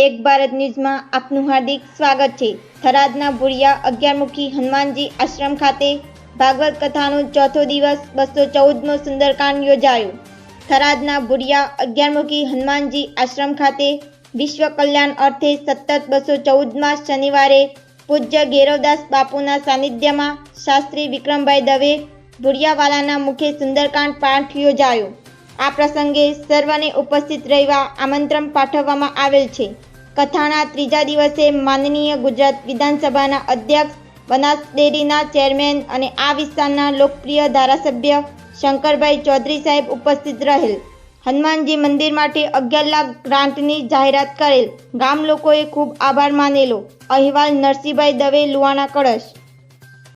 એક ભારત ન્યૂઝમાં આપનું હાર્દિક સ્વાગત છે. થરાદના ભુરિયા અગિયારમુખી હનુમાનજી આશ્રમ ખાતે ભાગવત કથાનો ચોથો દિવસ બસો ચૌદમો સુંદરકાંડ યોજાયો. થરાદના ભુરિયા અગિયારમુખી હનુમાનજી આશ્રમ ખાતે વિશ્વ કલ્યાણ અર્થે સતત બસો ચૌદમાં શનિવારે પૂજ્ય ગેરવદાસ બાપુના સાનિધ્યમાં શાસ્ત્રી વિક્રમભાઈ દવે ભુરિયાવાલાના મુખે સુંદરકાંડ પાઠ યોજાયો. આ પ્રસંગે સર્વને ઉપસ્થિત રહેવા આમંત્રણ પાઠવવામાં આવેલ છે. કથાના ત્રીજા દિવસે માનનીય ગુજરાત વિધાનસભાના અધ્યક્ષ બનાસ ડેરીના ચેરમેન અને આ વિસ્તારના લોકપ્રિય ધારાસભ્ય શંકરભાઈ ચૌધરી સાહેબ ઉપસ્થિત રહેલ. હનુમાનજી મંદિર માટે અગિયાર લાખ ગ્રાન્ટની જાહેરાત કરેલ. ગામ લોકોએ ખૂબ આભાર માનેલો. અહેવાલ નરસિંહભાઈ દવે લુવાણા કળશ.